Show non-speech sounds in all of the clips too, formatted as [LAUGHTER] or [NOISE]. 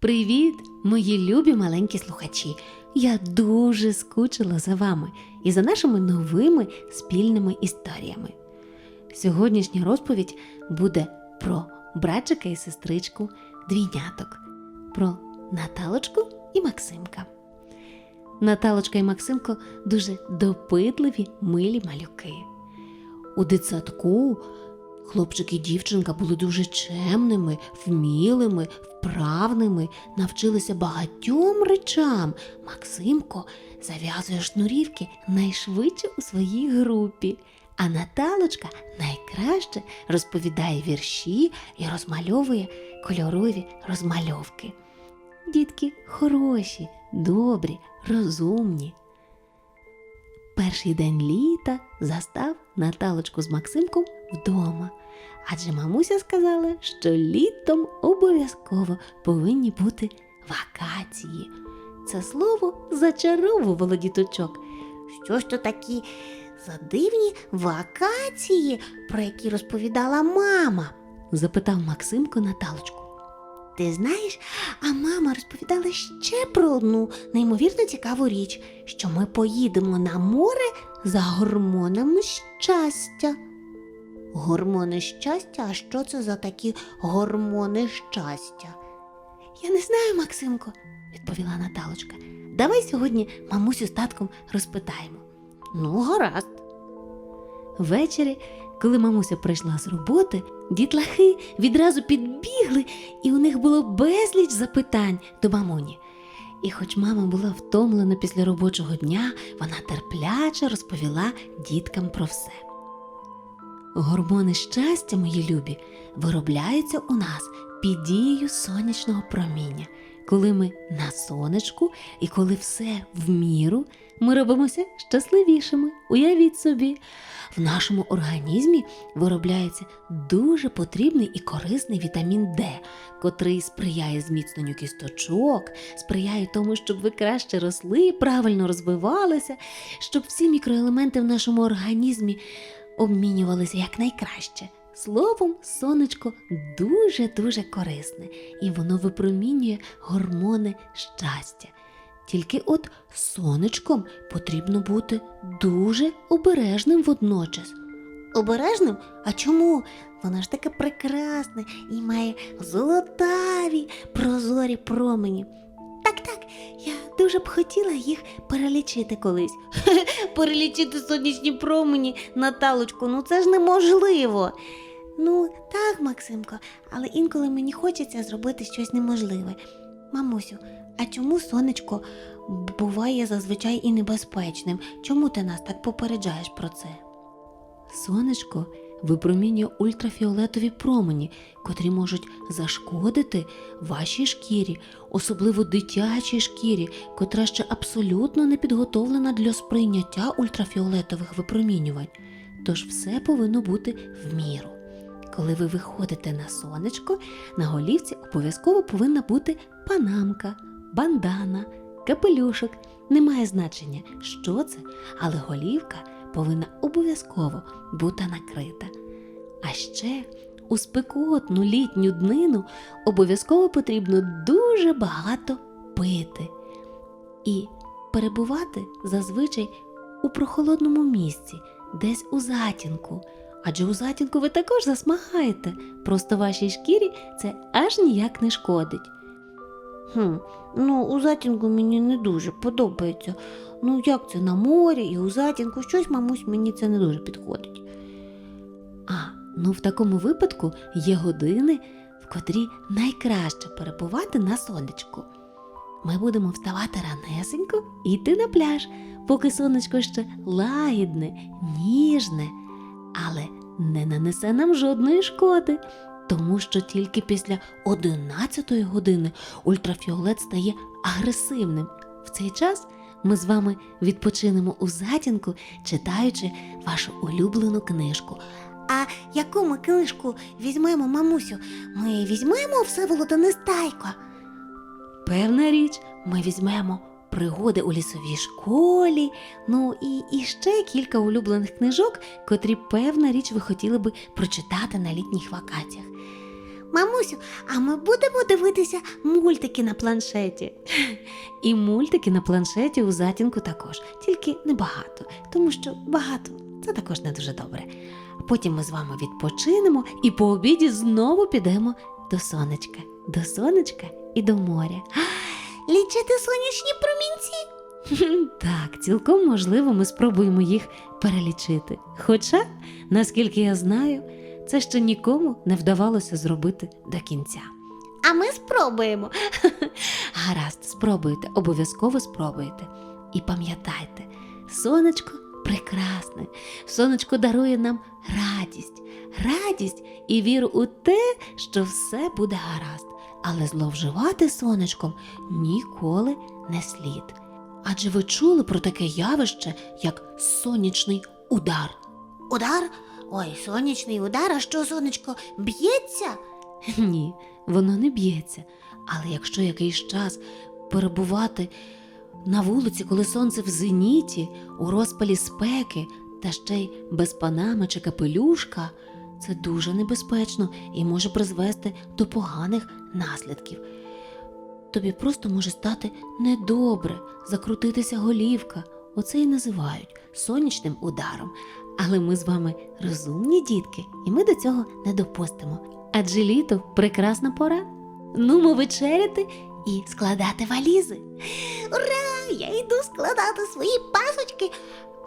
Привіт, мої любі маленькі слухачі! Я дуже скучила за вами і за нашими новими спільними історіями. Сьогоднішня розповідь буде про братчика і сестричку, двійняток, про Наталочку і Максимка. Наталочка і Максимко дуже допитливі, милі малюки. У дитсадку хлопчик і дівчинка були дуже чемними, вмілими, вправними, навчилися багатьом речам. Максимко зав'язує шнурівки найшвидше у своїй групі, а Наталочка найкраще розповідає вірші і розмальовує кольорові розмальовки. Дітки хороші, добрі, розумні. Перший день літа застав Наталочку з Максимком вдома, адже мамуся сказала, що літом обов'язково повинні бути вакації. Це слово зачаровувало діточок. Що ж то такі за дивні вакації, про які розповідала мама? запитав Максимко Наталочку. Ти знаєш, а мама розповідала ще про одну неймовірно цікаву річ, що ми поїдемо на море за гормонами щастя. Гормони щастя? А що це за такі гормони щастя? Я не знаю, Максимко, відповіла Наталочка. Давай сьогодні мамусю з татком розпитаємо. Ну, гаразд. Ввечері, коли мамуся прийшла з роботи, дітлахи відразу підбігли, і у них було безліч запитань до мамуні. І хоч мама була втомлена після робочого дня, вона терпляче розповіла діткам про все. Гормони щастя, мої любі, виробляються у нас під дією сонячного проміння. Коли ми на сонечку і коли все в міру, ми робимося щасливішими. Уявіть собі, в нашому організмі виробляється дуже потрібний і корисний вітамін Д, котрий сприяє зміцненню кісточок, сприяє тому, щоб ви краще росли, правильно розвивалися, щоб всі мікроелементи в нашому організмі обмінювалися якнайкраще. Словом, сонечко дуже-дуже корисне, і воно випромінює гормони щастя. Тільки от сонечком потрібно бути дуже обережним водночас. Обережним? А чому? Вона ж таке прекрасне і має золотаві прозорі промені. Дуже б хотіла їх перелічити колись. [LAUGHS] перелічити сонячні промені, Наталочку, ну це ж неможливо. Ну, так, Максимко, але інколи мені хочеться зробити щось неможливе. Мамусю, а чому сонечко буває зазвичай і небезпечним? Чому ти нас так попереджаєш про це? Сонечко випромінює ультрафіолетові промені, котрі можуть зашкодити вашій шкірі, особливо дитячій шкірі, котра ще абсолютно не підготовлена для сприйняття ультрафіолетових випромінювань. Тож все повинно бути в міру. Коли ви виходите на сонечко, на голівці обов'язково повинна бути панамка, бандана, капелюшок. Немає значення, що це, але голівка повинна обов'язково бути накрита. А ще у спекотну літню днину обов'язково потрібно дуже багато пити і перебувати зазвичай у прохолодному місці, десь у затінку. Адже у затінку ви також засмагаєте, просто вашій шкірі це аж ніяк не шкодить. Хм, ну у затінку мені не дуже подобається. Ну як це на морі і у затінку щось, мамусь, мені це не дуже підходить. А, ну в такому випадку є години, в котрі найкраще перебувати на сонечку. Ми будемо вставати ранесенько і йти на пляж, поки сонечко ще лагідне, ніжне, але не нанесе нам жодної шкоди, тому що тільки після 11 години ультрафіолет стає агресивним. В цей час ми з вами відпочинемо у затінку, читаючи вашу улюблену книжку. А яку ми книжку візьмемо, мамусю? Ми візьмемо Всеволода Нестайко. Певна річ, ми візьмемо пригоди у лісовій школі, ну і, і ще кілька улюблених книжок, котрі, певна річ, ви хотіли би прочитати на літніх вакаціях. Мамусю, а ми будемо дивитися мультики на планшеті. [LAUGHS] І мультики на планшеті у затінку також, тільки небагато, тому що багато це також не дуже добре. Потім ми з вами відпочинемо і по обіді знову підемо до сонечка, до сонечка і до моря. [GASPS] Лічити сонячні промінці. Так, цілком можливо, ми спробуємо їх перелічити. Хоча, наскільки я знаю, це ще нікому не вдавалося зробити до кінця. А ми спробуємо. [LAUGHS] Гаразд, спробуйте, обов'язково спробуйте. І пам'ятайте, сонечко прекрасне, сонечко дарує нам радість, радість і віру у те, що все буде гаразд. Але зловживати сонечком ніколи не слід. Адже ви чули про таке явище, як сонячний удар. Удар? Ой, сонячний удар, а що сонечко б'ється? Ні, воно не б'ється. Але якщо якийсь час перебувати на вулиці, коли сонце в зеніті, у розпалі спеки, та ще й без панами чи капелюшка, це дуже небезпечно і може призвести до поганих наслідків. Тобі просто може стати недобре, закрутитися голівка. Оце і називають сонячним ударом. Але ми з вами розумні дітки, і ми до цього не допустимо. Адже літо прекрасна пора. Нумо вечеряти і Складати валізи. Ура! Я йду складати свої пасочки.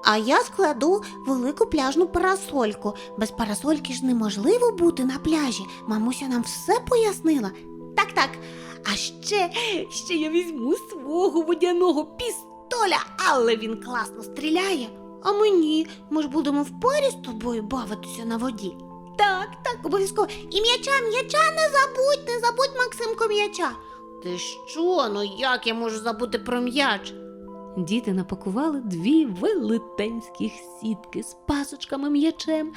А я складу велику пляжну парасольку. Без парасольки ж неможливо бути на пляжі. Мамуся нам все пояснила. Так, так. А ще, ще я візьму свого водяного пістоля, але він класно стріляє. А мені, ми ж будемо в парі з тобою бавитися на воді. Так, так, обов'язково. І м'яча, м'яча не забудь, не забудь, Максимко, м'яча. Ти що? Ну як я можу забути про м'яч? Діти напакували дві велетенських сітки з пасочками, м'ячем,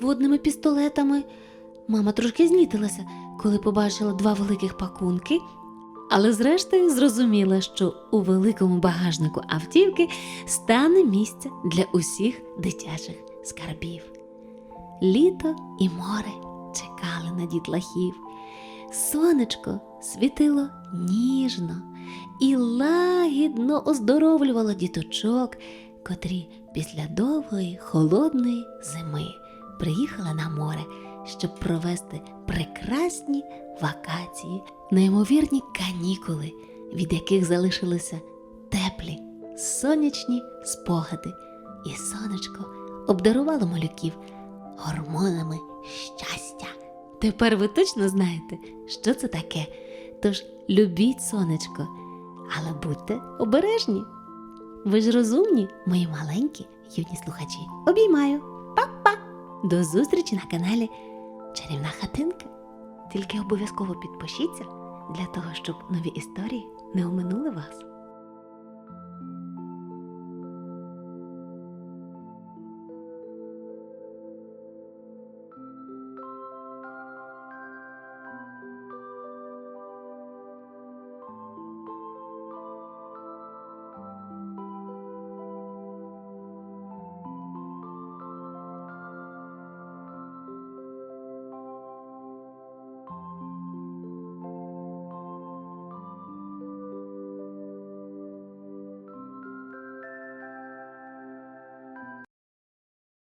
водними пістолетами. Мама трошки знітилася, коли побачила два великих пакунки, але зрештою зрозуміла, що у великому багажнику автівки стане місця для усіх дитячих скарбів. Літо і море чекали на дітлахів. Сонечко світило ніжно і лагідно оздоровлювало діточок, котрі після довгої холодної зими приїхали на море, щоб провести прекрасні вакації, неймовірні канікули, від яких залишилися теплі, сонячні спогади, і сонечко обдарувало малюків гормонами щастя. Тепер ви точно знаєте, що це таке. Тож любіть сонечко, але будьте обережні. Ви ж розумні, мої маленькі юні слухачі. Обіймаю. Па-па! До зустрічі на каналі Чарівна хатинка. Тільки обов'язково підпишіться для того, щоб нові історії не оминули вас.